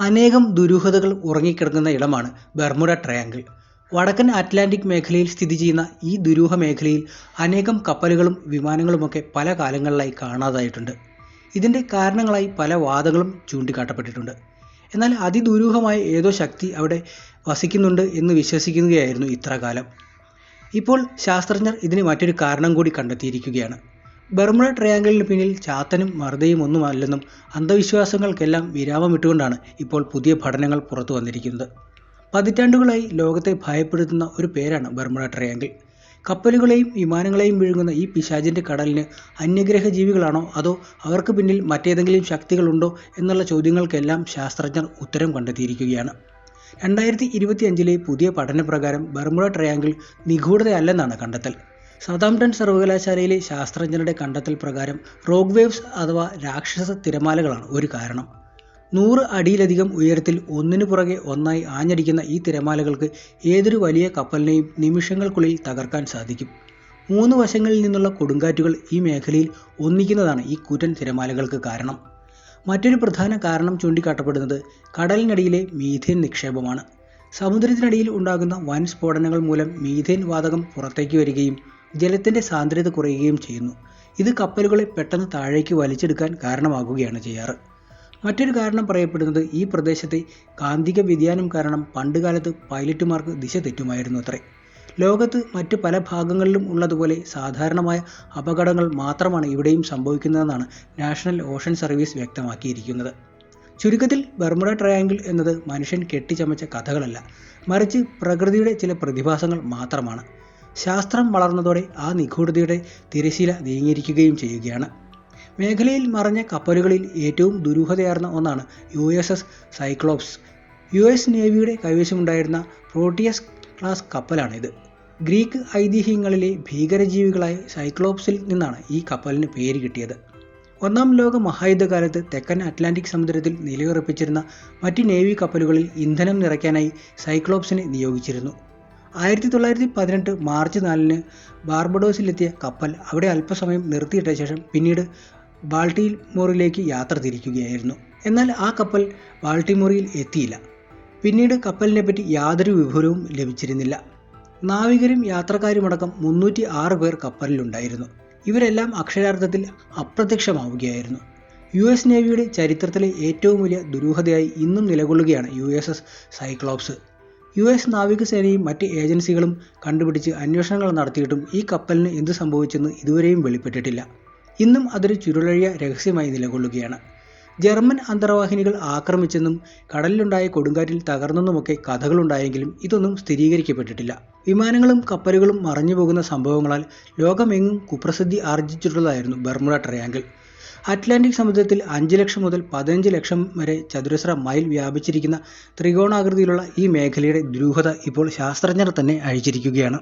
അനേകം ദുരൂഹതകൾ ഉറങ്ങിക്കിടക്കുന്ന ഇടമാണ് ബർമുഡ ട്രയാങ്കിൾ. വടക്കൻ അറ്റ്ലാന്റിക് മേഖലയിൽ സ്ഥിതി ചെയ്യുന്ന ഈ ദുരൂഹ മേഖലയിൽ അനേകം കപ്പലുകളും വിമാനങ്ങളുമൊക്കെ പല കാലങ്ങളിലായി കാണാതായിട്ടുണ്ട്. ഇതിന്റെ കാരണങ്ങളായി പല വാദങ്ങളും ചൂണ്ടിക്കാട്ടപ്പെട്ടിട്ടുണ്ട്. എന്നാൽ അതിദുരൂഹമായ ഏതോ ശക്തി അവിടെ വസിക്കുന്നുണ്ട് എന്ന് വിശ്വസിക്കുകയായിരുന്നു ഇത്ര കാലം ഇപ്പോൾ ശാസ്ത്രജ്ഞർ ഇതിന് മറ്റൊരു കാരണം കൂടി കണ്ടെത്തിയിരിക്കുകയാണ്. ബർമുഡ ട്രയാങ്കിളിന് പിന്നിൽ ചാത്തനും മർദ്ദയും ഒന്നുമല്ലെന്നും അന്ധവിശ്വാസങ്ങൾക്കെല്ലാം വിരാമമിട്ടുകൊണ്ടാണ് ഇപ്പോൾ പുതിയ പഠനങ്ങൾ പുറത്തു വന്നിരിക്കുന്നത്. പതിറ്റാണ്ടുകളായി ലോകത്തെ ഭയപ്പെടുത്തുന്ന ഒരു പേരാണ് ബർമുഡ ട്രയാങ്കിൾ കപ്പലുകളെയും വിമാനങ്ങളെയും വിഴുങ്ങുന്ന ഈ പിശാചിന്റെ കടലിന് അന്യഗ്രഹ ജീവികളാണോ അതോ അവർക്ക് പിന്നിൽ മറ്റേതെങ്കിലും ശക്തികളുണ്ടോ? എന്നുള്ള ചോദ്യങ്ങൾക്കെല്ലാം ശാസ്ത്രജ്ഞർ ഉത്തരം കണ്ടെത്തിയിരിക്കുകയാണ്. രണ്ടായിരത്തി ഇരുപത്തിയഞ്ചിലെ പുതിയ പഠനപ്രകാരം ബർമുഡ ട്രയാങ്കിൾ നിഗൂഢതയല്ലെന്നാണ് കണ്ടെത്തൽ. സതാംപ്ടൺ സർവകലാശാലയിലെ ശാസ്ത്രജ്ഞരുടെ കണ്ടെത്തൽ പ്രകാരം റോഗ് വേവ്സ് അഥവാ രാക്ഷസ തിരമാലകളാണ് ഒരു കാരണം. നൂറ് അടിയിലധികം ഉയരത്തിൽ ഒന്നിനു പുറകെ ഒന്നായി ആഞ്ഞടിക്കുന്ന ഈ തിരമാലകൾക്ക് ഏതൊരു വലിയ കപ്പലിനെയും നിമിഷങ്ങൾക്കുള്ളിൽ തകർക്കാൻ സാധിക്കും. മൂന്ന് വശങ്ങളിൽ നിന്നുള്ള കൊടുങ്കാറ്റുകൾ ഈ മേഖലയിൽ ഒന്നിക്കുന്നതാണ് ഈ കൂറ്റൻ തിരമാലകൾക്ക് കാരണം. മറ്റൊരു പ്രധാന കാരണം ചൂണ്ടിക്കാട്ടപ്പെടുന്നത് കടലിനടിയിലെ മീഥേൻ നിക്ഷേപമാണ്. സമുദ്രത്തിനടിയിൽ ഉണ്ടാകുന്ന വൻ സ്ഫോടനങ്ങൾ മൂലം മീഥേൻ വാതകം പുറത്തേക്ക് വരികയും ജലത്തിന്റെ സാന്ദ്രത കുറയുകയും ചെയ്യുന്നു. ഇത് കപ്പലുകളെ പെട്ടെന്ന് താഴേക്ക് വലിച്ചെടുക്കാൻ കാരണമാകുകയാണ് ചെയ്യാറ്. മറ്റൊരു കാരണം പറയപ്പെടുന്നത് ഈ പ്രദേശത്തെ കാന്തിക വ്യതിയാനം കാരണം പണ്ടുകാലത്ത് പൈലറ്റുമാർക്ക് ദിശ തെറ്റുമായിരുന്നു അത്രേ. ലോകത്ത് മറ്റു പല ഭാഗങ്ങളിലും ഉള്ളതുപോലെ സാധാരണമായ അപകടങ്ങൾ മാത്രമാണ് ഇവിടെയും സംഭവിക്കുന്നതെന്നാണ് നാഷണൽ ഓഷൻ സർവീസ് വ്യക്തമാക്കിയിരിക്കുന്നത്. ചുരുക്കത്തിൽ ബർമുഡ ട്രയാങ്കിൾ എന്നത് മനുഷ്യൻ കെട്ടിച്ചമച്ച കഥകളല്ല. മറിച്ച് പ്രകൃതിയുടെ ചില പ്രതിഭാസങ്ങൾ മാത്രമാണ്. ശാസ്ത്രം വളർന്നതോടെ ആ നിഗൂഢതയുടെ തിരശീല നീങ്ങിയിരിക്കുകയും ചെയ്യുകയാണ്. മേഖലയിൽ മറഞ്ഞ കപ്പലുകളിൽ ഏറ്റവും ദുരൂഹതയാർന്ന ഒന്നാണ് U S S Cyclops. U S നേവിയുടെ കൈവശമുണ്ടായിരുന്ന പ്രോട്ടിയസ് ക്ലാസ് കപ്പലാണിത്. ഗ്രീക്ക് ഐതിഹ്യങ്ങളിലെ ഭീകരജീവികളായ സൈക്ലോപ്സിൽ നിന്നാണ് ഈ കപ്പലിന് പേര് കിട്ടിയത്. ഒന്നാം ലോക മഹായുദ്ധകാലത്ത് തെക്കൻ അറ്റ്ലാന്റിക് സമുദ്രത്തിൽ നിലയുറപ്പിച്ചിരുന്ന മറ്റ് നേവി കപ്പലുകളിൽ ഇന്ധനം നിറയ്ക്കാനായി സൈക്ലോപ്സിനെ നിയോഗിച്ചിരുന്നു. ആയിരത്തി തൊള്ളായിരത്തി പതിനെട്ട് മാർച്ച് നാലിന് ബാർബഡോസിലെത്തിയ കപ്പൽ അവിടെ അല്പസമയം നിർത്തിയിട്ട ശേഷം പിന്നീട് ബാൾട്ടിമോറിലേക്ക് യാത്ര തിരിക്കുകയായിരുന്നു. എന്നാൽ ആ കപ്പൽ ബാൾട്ടിമോറിയിൽ എത്തിയില്ല. പിന്നീട് കപ്പലിനെ പറ്റി യാതൊരു വിവരവും ലഭിച്ചിരുന്നില്ല. നാവികരും യാത്രക്കാരുമടക്കം മുന്നൂറ്റി ആറ് പേർ കപ്പലിലുണ്ടായിരുന്നു. ഇവരെല്ലാം അക്ഷരാർത്ഥത്തിൽ അപ്രത്യക്ഷമാവുകയായിരുന്നു. യു എസ് നേവിയുടെ ചരിത്രത്തിലെ ഏറ്റവും വലിയ ദുരൂഹതയായി ഇന്നും നിലകൊള്ളുകയാണ് U S S Cyclops. U S നാവികസേനയും മറ്റ് ഏജൻസികളും കണ്ടുപിടിച്ച് അന്വേഷണങ്ങൾ നടത്തിയിട്ടും ഈ കപ്പലിന് എന്ത് സംഭവിച്ചെന്ന് ഇതുവരെയും വെളിപ്പെട്ടിട്ടില്ല. ഇന്നും അതൊരു ചുരുളഴിയ രഹസ്യമായി നിലകൊള്ളുകയാണ്. ജർമ്മൻ അന്തർവാഹിനികൾ ആക്രമിച്ചെന്നും കടലിലുണ്ടായ കൊടുങ്കാറ്റിൽ തകർന്നെന്നുമൊക്കെ കഥകളുണ്ടായെങ്കിലും ഇതൊന്നും സ്ഥിരീകരിക്കപ്പെട്ടിട്ടില്ല. വിമാനങ്ങളും കപ്പലുകളും മറഞ്ഞു പോകുന്ന സംഭവങ്ങളാൽ ലോകമെങ്ങും കുപ്രസിദ്ധി ആർജിച്ചിട്ടുള്ളതായിരുന്നു ബർമുഡ ട്രയാങ്കിൾ. അറ്റ്ലാന്റിക് സമുദ്രത്തിൽ അഞ്ച് ലക്ഷം മുതൽ പതിനഞ്ച് ലക്ഷം വരെ ചതുരശ്ര മൈൽ വ്യാപിച്ചിരിക്കുന്ന ത്രികോണാകൃതിയിലുള്ള ഈ മേഖലയുടെ ദുരൂഹത ഇപ്പോൾ ശാസ്ത്രജ്ഞർ തന്നെ അഴിച്ചിരിക്കുകയാണ്.